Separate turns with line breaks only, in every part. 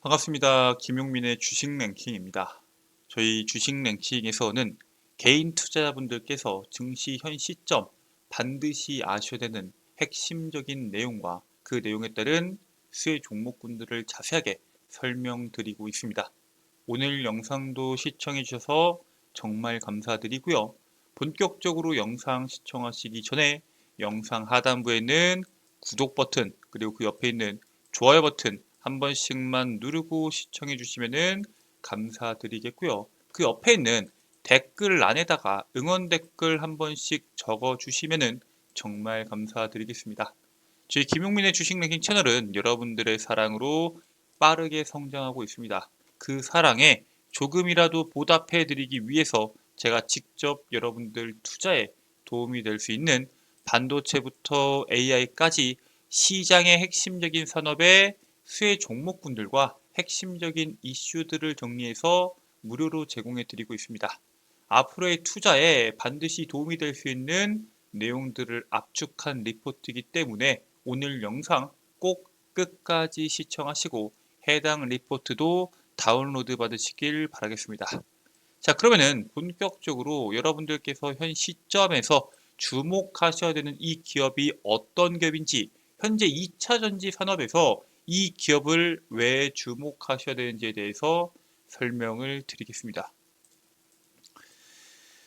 반갑습니다. 김용민의 주식 랭킹입니다. 저희 주식 랭킹에서는 개인 투자자분들께서 증시 현 시점 반드시 아셔야 되는 핵심적인 내용과 그 내용에 따른 수혜 종목군들을 자세하게 설명드리고 있습니다. 오늘 영상도 시청해 주셔서 정말 감사드리고요. 본격적으로 영상 시청하시기 전에 영상 하단부에는 구독 버튼 그리고 그 옆에 있는 좋아요 버튼 한 번씩만 누르고 시청해 주시면은 감사드리겠고요. 그 옆에 있는 댓글 안에다가 응원 댓글 한 번씩 적어 주시면은 정말 감사드리겠습니다. 저희 김용민의 주식 랭킹 채널은 여러분들의 사랑으로 빠르게 성장하고 있습니다. 그 사랑에 조금이라도 보답해 드리기 위해서 제가 직접 여러분들 투자에 도움이 될 수 있는 반도체부터 AI까지 시장의 핵심적인 산업의 수혜 종목군들과 핵심적인 이슈들을 정리해서 무료로 제공해 드리고 있습니다. 앞으로의 투자에 반드시 도움이 될 수 있는 내용들을 압축한 리포트이기 때문에 오늘 영상 꼭 끝까지 시청하시고 해당 리포트도 다운로드 받으시길 바라겠습니다. 자, 그러면은 본격적으로 여러분들께서 현 시점에서 주목하셔야 되는 이 기업이 어떤 기업인지 현재 2차 전지 산업에서 이 기업을 왜 주목하셔야 되는지에 대해서 설명을 드리겠습니다.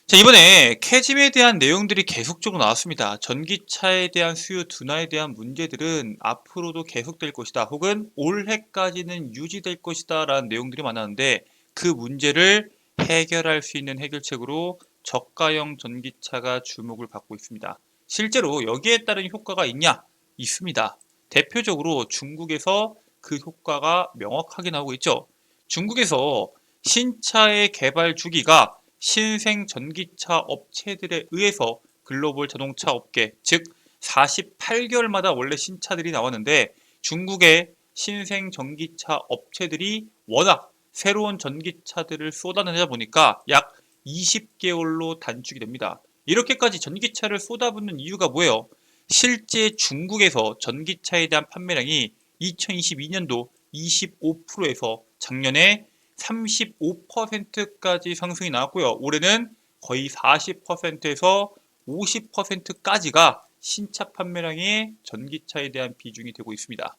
자, 이번에 캐짐에 대한 내용들이 계속적으로 나왔습니다. 전기차에 대한 수요 둔화에 대한 문제들은 앞으로도 계속될 것이다. 혹은 올해까지는 유지될 것이다. 라는 내용들이 많았는데 그 문제를 해결할 수 있는 해결책으로 저가형 전기차가 주목을 받고 있습니다. 실제로 여기에 따른 효과가 있냐? 있습니다. 대표적으로 중국에서 그 효과가 명확하게 나오고 있죠. 중국에서 신차의 개발 주기가 신생 전기차 업체들에 의해서 글로벌 자동차 업계, 즉 48개월마다 원래 신차들이 나왔는데 중국의 신생 전기차 업체들이 워낙 새로운 전기차들을 쏟아내다 보니까 약 20개월로 단축이 됩니다. 이렇게까지 전기차를 쏟아붓는 이유가 뭐예요? 실제 중국에서 전기차에 대한 판매량이 2022년도 25%에서 작년에 35%까지 상승이 나왔고요. 올해는 거의 40%에서 50%까지가 신차 판매량의 전기차에 대한 비중이 되고 있습니다.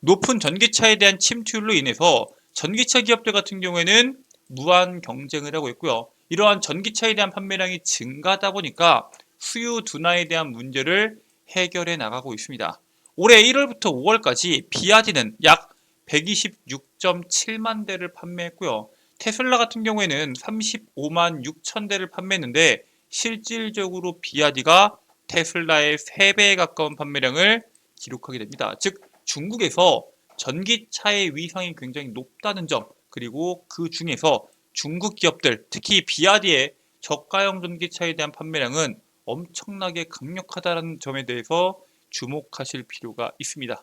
높은 전기차에 대한 침투율로 인해서 전기차 기업들 같은 경우에는 무한 경쟁을 하고 있고요. 이러한 전기차에 대한 판매량이 증가하다 보니까 수요 둔화에 대한 문제를 해결해 나가고 있습니다. 올해 1월부터 5월까지 비아디는 약 126.7만 대를 판매했고요. 테슬라 같은 경우에는 35만 6천 대를 판매했는데 실질적으로 비아디가 테슬라의 3배에 가까운 판매량을 기록하게 됩니다. 즉 중국에서 전기차의 위상이 굉장히 높다는 점 그리고 그 중에서 중국 기업들 특히 비아디의 저가형 전기차에 대한 판매량은 엄청나게 강력하다는 점에 대해서 주목하실 필요가 있습니다.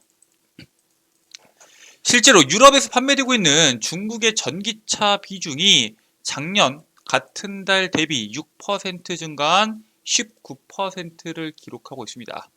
실제로 유럽에서 판매되고 있는 중국의 전기차 비중이 작년 같은 달 대비 6% 증가한 19%를 기록하고 있습니다.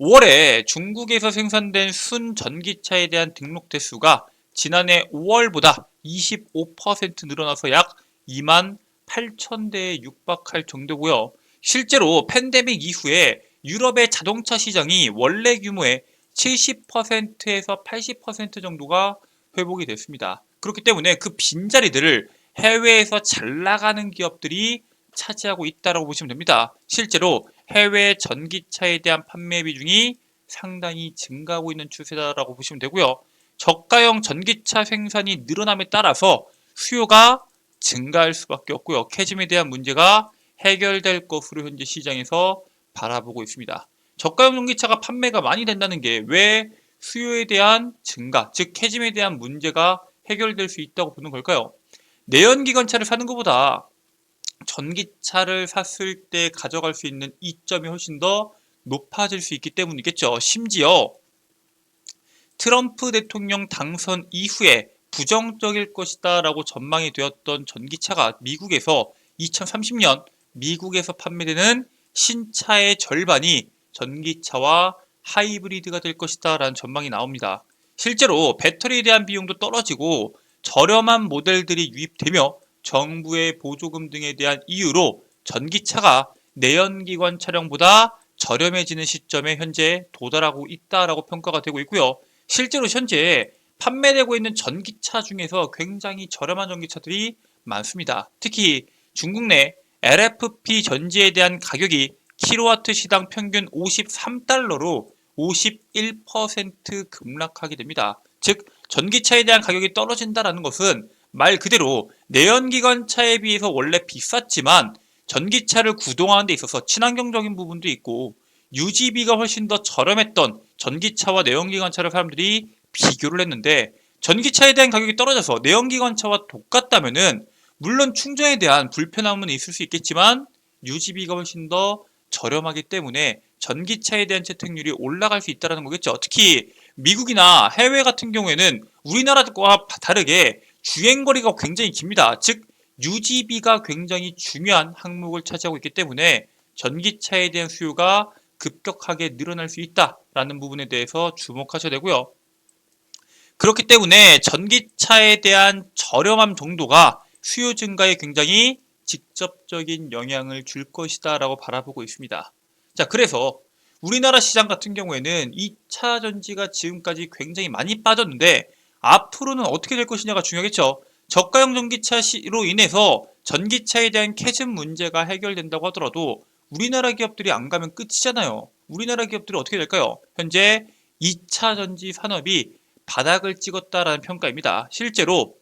5월에 중국에서 생산된 순 전기차에 대한 등록 대수가 지난해 5월보다 25% 늘어나서 약 2만 8천 대에 육박할 정도고요. 실제로 팬데믹 이후에 유럽의 자동차 시장이 원래 규모의 70%에서 80% 정도가 회복이 됐습니다. 그렇기 때문에 그 빈자리들을 해외에서 잘 나가는 기업들이 차지하고 있다고 보시면 됩니다. 실제로 해외 전기차에 대한 판매 비중이 상당히 증가하고 있는 추세다라고 보시면 되고요. 저가형 전기차 생산이 늘어남에 따라서 수요가 증가할 수밖에 없고요. 캐즘에 대한 문제가 해결될 것으로 현재 시장에서 바라보고 있습니다. 저가형 전기차가 판매가 많이 된다는 게 왜 수요에 대한 증가, 즉 캐즘에 대한 문제가 해결될 수 있다고 보는 걸까요? 내연기관차를 사는 것보다 전기차를 샀을 때 가져갈 수 있는 이점이 훨씬 더 높아질 수 있기 때문이겠죠. 심지어 트럼프 대통령 당선 이후에 부정적일 것이다 라고 전망이 되었던 전기차가 미국에서 2030년 미국에서 판매되는 신차의 절반이 전기차와 하이브리드가 될 것이다 라는 전망이 나옵니다. 실제로 배터리에 대한 비용도 떨어지고 저렴한 모델들이 유입되며 정부의 보조금 등에 대한 이유로 전기차가 내연기관 차량보다 저렴해지는 시점에 현재 도달하고 있다라고 평가가 되고 있고요. 실제로 현재 판매되고 있는 전기차 중에서 굉장히 저렴한 전기차들이 많습니다. 특히 중국 내 LFP 전지에 대한 가격이 킬로와트 시당 평균 53달러로 51% 급락하게 됩니다. 즉 전기차에 대한 가격이 떨어진다는 것은 말 그대로 내연기관차에 비해서 원래 비쌌지만 전기차를 구동하는 데 있어서 친환경적인 부분도 있고 유지비가 훨씬 더 저렴했던 전기차와 내연기관차를 사람들이 비교를 했는데 전기차에 대한 가격이 떨어져서 내연기관차와 똑같다면은 물론 충전에 대한 불편함은 있을 수 있겠지만 유지비가 훨씬 더 저렴하기 때문에 전기차에 대한 채택률이 올라갈 수 있다는 거겠죠. 특히 미국이나 해외 같은 경우에는 우리나라와 다르게 주행거리가 굉장히 깁니다. 즉 유지비가 굉장히 중요한 항목을 차지하고 있기 때문에 전기차에 대한 수요가 급격하게 늘어날 수 있다라는 부분에 대해서 주목하셔야 되고요. 그렇기 때문에 전기차에 대한 저렴함 정도가 수요 증가에 굉장히 직접적인 영향을 줄 것이다 라고 바라보고 있습니다. 자, 그래서 우리나라 시장 같은 경우에는 2차 전지가 지금까지 굉장히 많이 빠졌는데 앞으로는 어떻게 될 것이냐가 중요하겠죠. 저가형 전기차로 인해서 전기차에 대한 캐즘 문제가 해결된다고 하더라도 우리나라 기업들이 안 가면 끝이잖아요. 우리나라 기업들이 어떻게 될까요? 현재 2차 전지 산업이 바닥을 찍었다라는 평가입니다. 실제로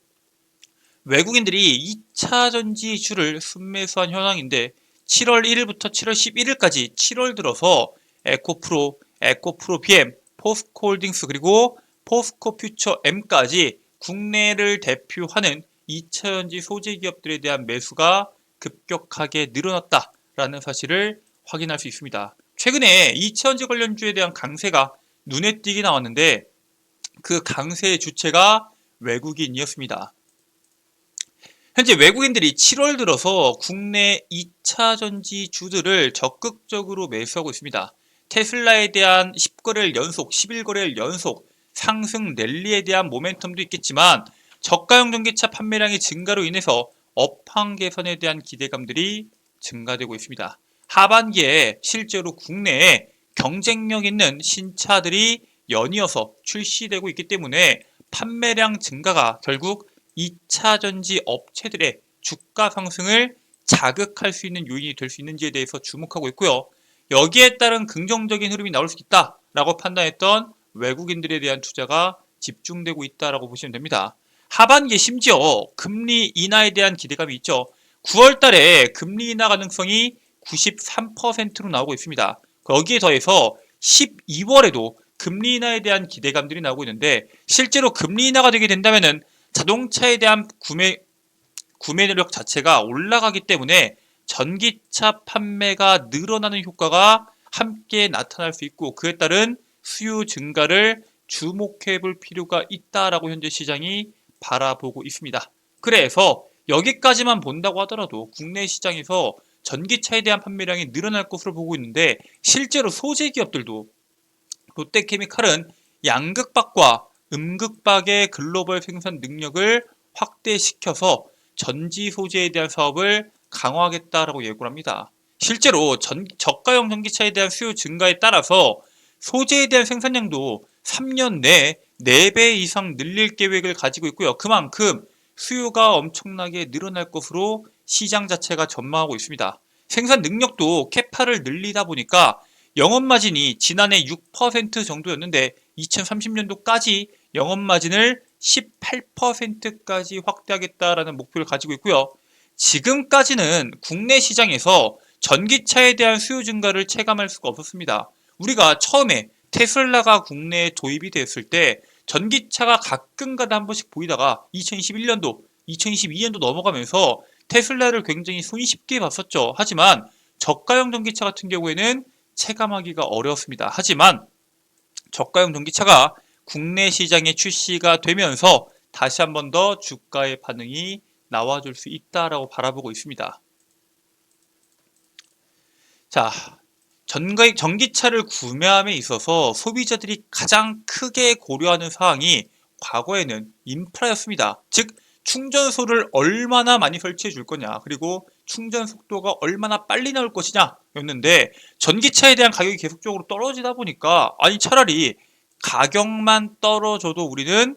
외국인들이 2차 전지 주를 순매수한 현황인데 7월 1일부터 7월 11일까지 7월 들어서 에코프로, 에코프로 BM, 포스코홀딩스 그리고 포스코 퓨처 M까지 국내를 대표하는 2차 전지 소재 기업들에 대한 매수가 급격하게 늘어났다라는 사실을 확인할 수 있습니다. 최근에 2차 전지 관련주에 대한 강세가 눈에 띄게 나왔는데 그 강세의 주체가 외국인이었습니다. 현재 외국인들이 7월 들어서 국내 2차 전지 주들을 적극적으로 매수하고 있습니다. 테슬라에 대한 10거래일 연속, 11거래일 연속 상승 랠리에 대한 모멘텀도 있겠지만 저가형 전기차 판매량의 증가로 인해서 업황 개선에 대한 기대감들이 증가되고 있습니다. 하반기에 실제로 국내에 경쟁력 있는 신차들이 연이어서 출시되고 있기 때문에 판매량 증가가 결국 2차 전지 업체들의 주가 상승을 자극할 수 있는 요인이 될 수 있는지에 대해서 주목하고 있고요. 여기에 따른 긍정적인 흐름이 나올 수 있다라고 판단했던 외국인들에 대한 투자가 집중되고 있다라고 보시면 됩니다. 하반기에 심지어 금리 인하에 대한 기대감이 있죠. 9월 달에 금리 인하 가능성이 93%로 나오고 있습니다. 여기에 더해서 12월에도 금리 인하에 대한 기대감들이 나오고 있는데 실제로 금리 인하가 되게 된다면은 자동차에 대한 구매 구매력 자체가 올라가기 때문에 전기차 판매가 늘어나는 효과가 함께 나타날 수 있고 그에 따른 수요 증가를 주목해 볼 필요가 있다라고 현재 시장이 바라보고 있습니다. 그래서 여기까지만 본다고 하더라도 국내 시장에서 전기차에 대한 판매량이 늘어날 것으로 보고 있는데 실제로 소재 기업들도 롯데케미칼은 양극박과 음극박의 글로벌 생산 능력을 확대시켜서 전지 소재에 대한 사업을 강화하겠다라고 예고를 합니다. 실제로 전, 저가형 전기차에 대한 수요 증가에 따라서 소재에 대한 생산량도 3년 내에 4배 이상 늘릴 계획을 가지고 있고요. 그만큼 수요가 엄청나게 늘어날 것으로 시장 자체가 전망하고 있습니다. 생산 능력도 캐파를 늘리다 보니까 영업 마진이 지난해 6% 정도였는데 2030년도까지 영업 마진을 18%까지 확대하겠다라는 목표를 가지고 있고요. 지금까지는 국내 시장에서 전기차에 대한 수요 증가를 체감할 수가 없었습니다. 우리가 처음에 테슬라가 국내에 도입이 됐을 때 전기차가 가끔가다 한 번씩 보이다가 2021년도, 2022년도 넘어가면서 테슬라를 굉장히 손쉽게 봤었죠. 하지만 저가형 전기차 같은 경우에는 체감하기가 어려웠습니다. 하지만 저가형 전기차가 국내 시장에 출시가 되면서 다시 한 번 더 주가의 반응이 나와줄 수 있다라고 바라보고 있습니다. 자, 전기, 전기차를 구매함에 있어서 소비자들이 가장 크게 고려하는 사항이 과거에는 인프라였습니다. 즉 충전소를 얼마나 많이 설치해 줄 거냐 그리고 충전 속도가 얼마나 빨리 나올 것이냐 였는데 전기차에 대한 가격이 계속적으로 떨어지다 보니까 아니 차라리 가격만 떨어져도 우리는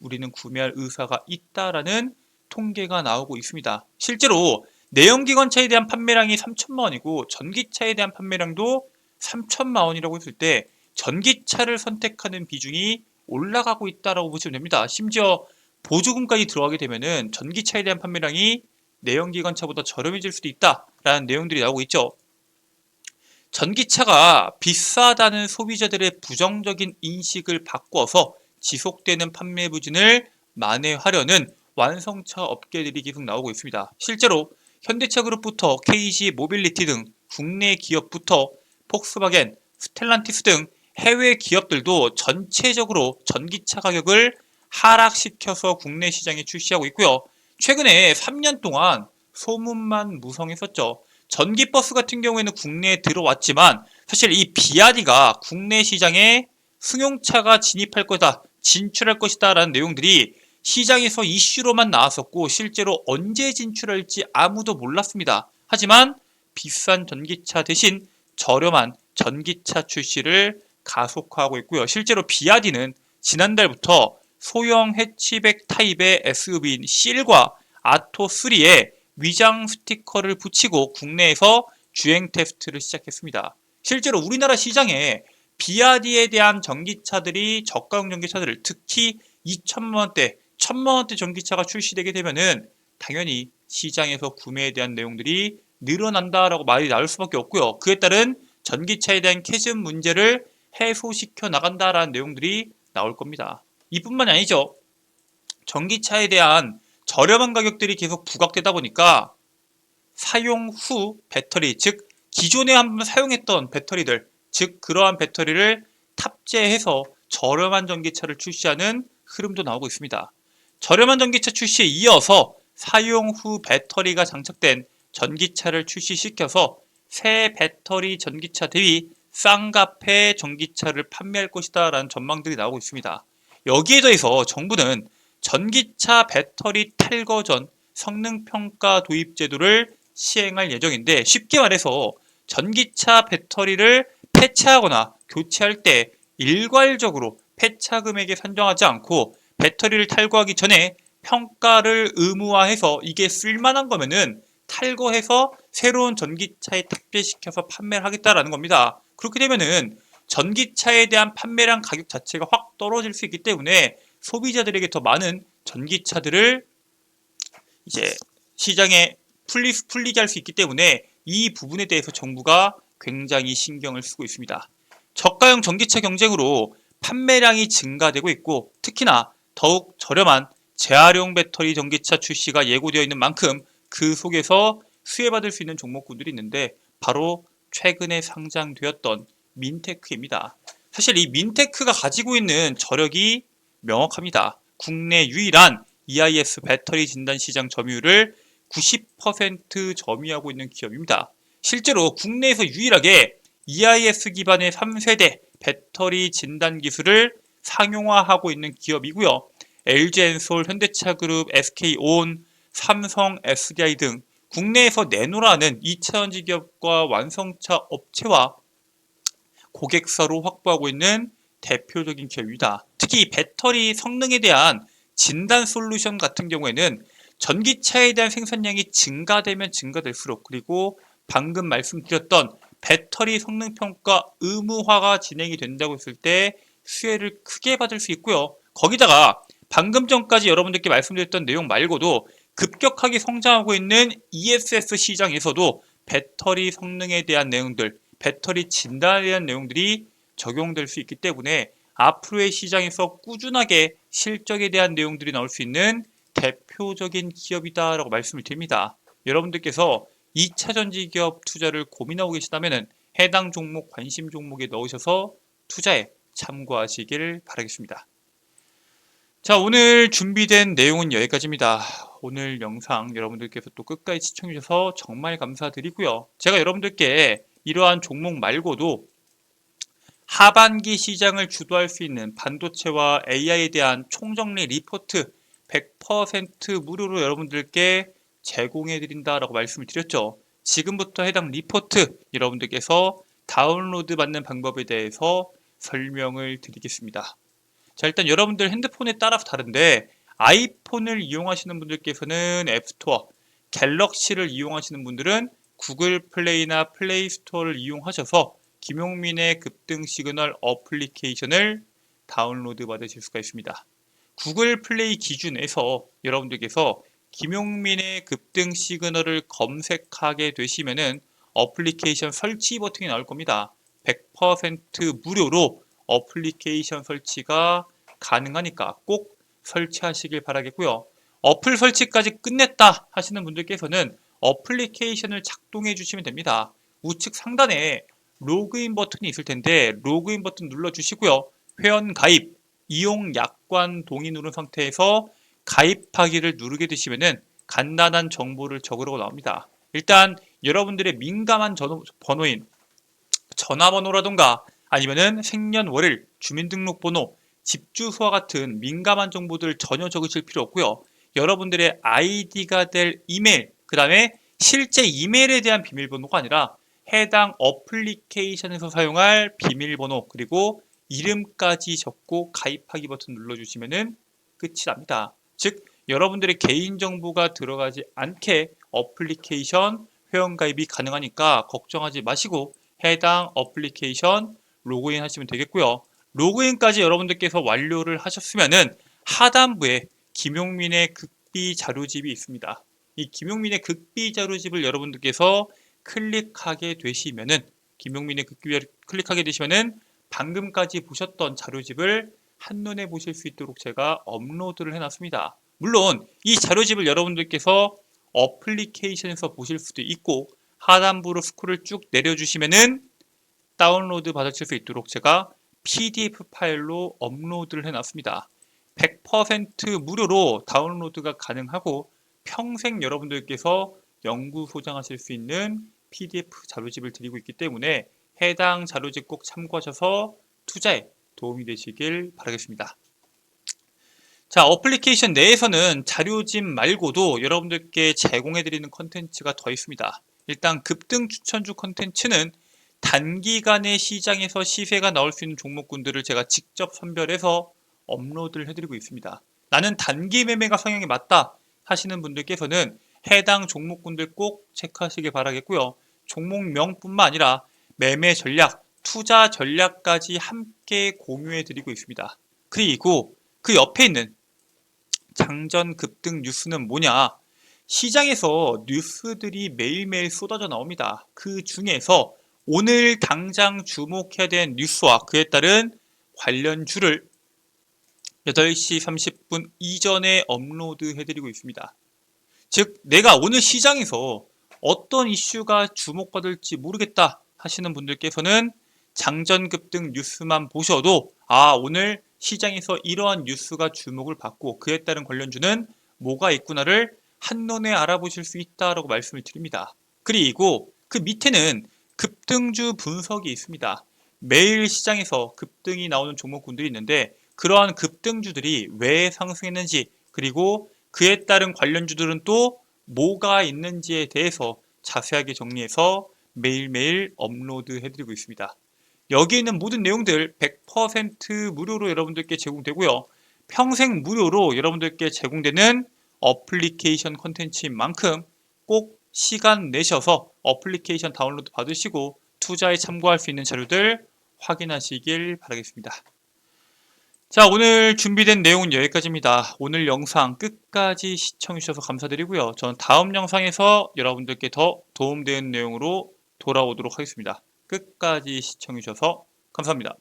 우리는 구매할 의사가 있다라는 통계가 나오고 있습니다. 실제로 내연기관차에 대한 판매량이 3천만 원이고 전기차에 대한 판매량도 3천만 원이라고 했을 때 전기차를 선택하는 비중이 올라가고 있다라고 보시면 됩니다. 심지어 보조금까지 들어가게 되면은 전기차에 대한 판매량이 내연기관차보다 저렴해질 수도 있다라는 내용들이 나오고 있죠. 전기차가 비싸다는 소비자들의 부정적인 인식을 바꿔서 지속되는 판매 부진을 만회하려는 완성차 업계들이 계속 나오고 있습니다. 실제로 현대차 그룹부터 KG 모빌리티 등 국내 기업부터 폭스바겐, 스텔란티스 등 해외 기업들도 전체적으로 전기차 가격을 하락시켜서 국내 시장에 출시하고 있고요. 최근에 3년 동안 소문만 무성했었죠. 전기버스 같은 경우에는 국내에 들어왔지만 사실 이 비아디가 국내 시장에 승용차가 진입할 거다, 진출할 것이다 라는 내용들이 시장에서 이슈로만 나왔었고 실제로 언제 진출할지 아무도 몰랐습니다. 하지만 비싼 전기차 대신 저렴한 전기차 출시를 가속화하고 있고요. 실제로 비아디는 지난달부터 소형 해치백 타입의 SUV인 실과 아토3에 위장 스티커를 붙이고 국내에서 주행 테스트를 시작했습니다. 실제로 우리나라 시장에 비아디에 대한 전기차들이 저가형 전기차들을 특히 2천만 원대, 1천만 원대 전기차가 출시되게 되면은 당연히 시장에서 구매에 대한 내용들이 늘어난다라고 말이 나올 수밖에 없고요. 그에 따른 전기차에 대한 캐즘 문제를 해소시켜 나간다라는 내용들이 나올 겁니다. 이뿐만이 아니죠. 전기차에 대한 저렴한 가격들이 계속 부각되다 보니까 사용 후 배터리, 즉 기존에 한번 사용했던 배터리들, 즉 그러한 배터리를 탑재해서 저렴한 전기차를 출시하는 흐름도 나오고 있습니다. 저렴한 전기차 출시에 이어서 사용 후 배터리가 장착된 전기차를 출시시켜서 새 배터리 전기차 대비 쌍가페 전기차를 판매할 것이다 라는 전망들이 나오고 있습니다. 여기에 더해서 정부는 전기차 배터리 탈거 전 성능평가 도입 제도를 시행할 예정인데 쉽게 말해서 전기차 배터리를 폐차하거나 교체할 때 일괄적으로 폐차 금액에 산정하지 않고 배터리를 탈거하기 전에 평가를 의무화해서 이게 쓸만한 거면은 탈거해서 새로운 전기차에 탑재시켜서 판매를 하겠다라는 겁니다. 그렇게 되면은 전기차에 대한 판매량 가격 자체가 확 떨어질 수 있기 때문에 소비자들에게 더 많은 전기차들을 이제 시장에 풀리, 풀리게 할 수 있기 때문에 이 부분에 대해서 정부가 굉장히 신경을 쓰고 있습니다. 저가형 전기차 경쟁으로 판매량이 증가되고 있고 특히나 더욱 저렴한 재활용 배터리 전기차 출시가 예고되어 있는 만큼 그 속에서 수혜받을 수 있는 종목군들이 있는데 바로 최근에 상장되었던 민테크입니다. 사실 이 민테크가 가지고 있는 저력이 명확합니다. 국내 유일한 EIS 배터리 진단 시장 점유율을 90% 점유하고 있는 기업입니다. 실제로 국내에서 유일하게 EIS 기반의 3세대 배터리 진단 기술을 상용화하고 있는 기업이고요. LG엔솔, 현대차그룹, SK온, 삼성, SDI 등 국내에서 내노라는 2차전지 기업과 완성차 업체와 고객사로 확보하고 있는 대표적인 기업입니다. 특히 배터리 성능에 대한 진단 솔루션 같은 경우에는 전기차에 대한 생산량이 증가되면 증가될수록 그리고 방금 말씀드렸던 배터리 성능 평가 의무화가 진행이 된다고 했을 때 수혜를 크게 받을 수 있고요. 거기다가 방금 전까지 여러분들께 말씀드렸던 내용 말고도 급격하게 성장하고 있는 ESS 시장에서도 배터리 성능에 대한 내용들, 배터리 진단에 대한 내용들이 적용될 수 있기 때문에 앞으로의 시장에서 꾸준하게 실적에 대한 내용들이 나올 수 있는 대표적인 기업이다라고 말씀을 드립니다. 여러분들께서 2차 전지 기업 투자를 고민하고 계시다면 해당 종목 관심 종목에 넣으셔서 투자에 참고하시길 바라겠습니다. 자, 오늘 준비된 내용은 여기까지입니다. 오늘 영상 여러분들께서 또 끝까지 시청해주셔서 정말 감사드리고요. 제가 여러분들께 이러한 종목 말고도 하반기 시장을 주도할 수 있는 반도체와 AI에 대한 총정리 리포트 100% 무료로 여러분들께 제공해 드린다라고 말씀을 드렸죠. 지금부터 해당 리포트 여러분들께서 다운로드 받는 방법에 대해서 설명을 드리겠습니다. 자, 일단 여러분들 핸드폰에 따라서 다른데 아이폰을 이용하시는 분들께서는 앱스토어, 갤럭시를 이용하시는 분들은 구글 플레이나 플레이 스토어를 이용하셔서 김용민의 급등 시그널 어플리케이션을 다운로드 받으실 수가 있습니다. 구글 플레이 기준에서 여러분들께서 김용민의 급등 시그널을 검색하게 되시면은 어플리케이션 설치 버튼이 나올 겁니다. 100% 무료로 어플리케이션 설치가 가능하니까 꼭 설치하시길 바라겠고요. 어플 설치까지 끝냈다 하시는 분들께서는 어플리케이션을 작동해 주시면 됩니다. 우측 상단에 로그인 버튼이 있을 텐데 로그인 버튼 눌러 주시고요. 회원 가입, 이용 약관 동의 누른 상태에서 가입하기를 누르게 되시면은 간단한 정보를 적으라고 나옵니다. 일단 여러분들의 민감한 전호, 번호인 전화번호라던가 아니면은 생년월일, 주민등록번호, 집주소와 같은 민감한 정보들 전혀 적으실 필요 없고요. 여러분들의 아이디가 될 이메일, 그 다음에 실제 이메일에 대한 비밀번호가 아니라 해당 어플리케이션에서 사용할 비밀번호 그리고 이름까지 적고 가입하기 버튼 눌러주시면 끝이 납니다. 즉 여러분들의 개인정보가 들어가지 않게 어플리케이션 회원가입이 가능하니까 걱정하지 마시고 해당 어플리케이션 로그인 하시면 되겠고요. 로그인까지 여러분들께서 완료를 하셨으면은 하단부에 김용민의 극비 자료집이 있습니다. 이 김용민의 극비 자료집을 여러분들께서 클릭하게 되시면은 김용민의 극비 클릭하게 되시면은 방금까지 보셨던 자료집을 한눈에 보실 수 있도록 제가 업로드를 해놨습니다. 물론 이 자료집을 여러분들께서 어플리케이션에서 보실 수도 있고 하단부로 스크롤 쭉 내려주시면은 다운로드 받으실 수 있도록 제가 PDF 파일로 업로드를 해놨습니다. 100% 무료로 다운로드가 가능하고 평생 여러분들께서 연구 소장하실 수 있는 PDF 자료집을 드리고 있기 때문에 해당 자료집 꼭 참고하셔서 투자에 도움이 되시길 바라겠습니다. 자, 어플리케이션 내에서는 자료집 말고도 여러분들께 제공해드리는 컨텐츠가 더 있습니다. 일단 급등 추천주 컨텐츠는 단기간에 시장에서 시세가 나올 수 있는 종목군들을 제가 직접 선별해서 업로드를 해드리고 있습니다. 나는 단기 매매가 성향이 맞다 하시는 분들께서는 해당 종목군들 꼭 체크하시길 바라겠고요. 종목명뿐만 아니라 매매 전략, 투자 전략까지 함께 공유해 드리고 있습니다. 그리고 그 옆에 있는 장전 급등 뉴스는 뭐냐? 시장에서 뉴스들이 매일매일 쏟아져 나옵니다. 그 중에서 오늘 당장 주목해야 되는 뉴스와 그에 따른 관련주를 8시 30분 이전에 업로드 해드리고 있습니다. 즉, 내가 오늘 시장에서 어떤 이슈가 주목받을지 모르겠다 하시는 분들께서는 장전급등 뉴스만 보셔도 아, 오늘 시장에서 이러한 뉴스가 주목을 받고 그에 따른 관련주는 뭐가 있구나를 한눈에 알아보실 수 있다라고 말씀을 드립니다. 그리고 그 밑에는 급등주 분석이 있습니다. 매일 시장에서 급등이 나오는 종목군들이 있는데 그러한 급등주들이 왜 상승했는지 그리고 그에 따른 관련주들은 또 뭐가 있는지에 대해서 자세하게 정리해서 매일매일 업로드 해드리고 있습니다. 여기 있는 모든 내용들 100% 무료로 여러분들께 제공되고요. 평생 무료로 여러분들께 제공되는 어플리케이션 컨텐츠인 만큼 꼭 시간 내셔서 어플리케이션 다운로드 받으시고 투자에 참고할 수 있는 자료들 확인하시길 바라겠습니다. 자, 오늘 준비된 내용은 여기까지입니다. 오늘 영상 끝까지 시청해주셔서 감사드리고요. 저는 다음 영상에서 여러분들께 더 도움되는 내용으로 돌아오도록 하겠습니다. 끝까지 시청해주셔서 감사합니다.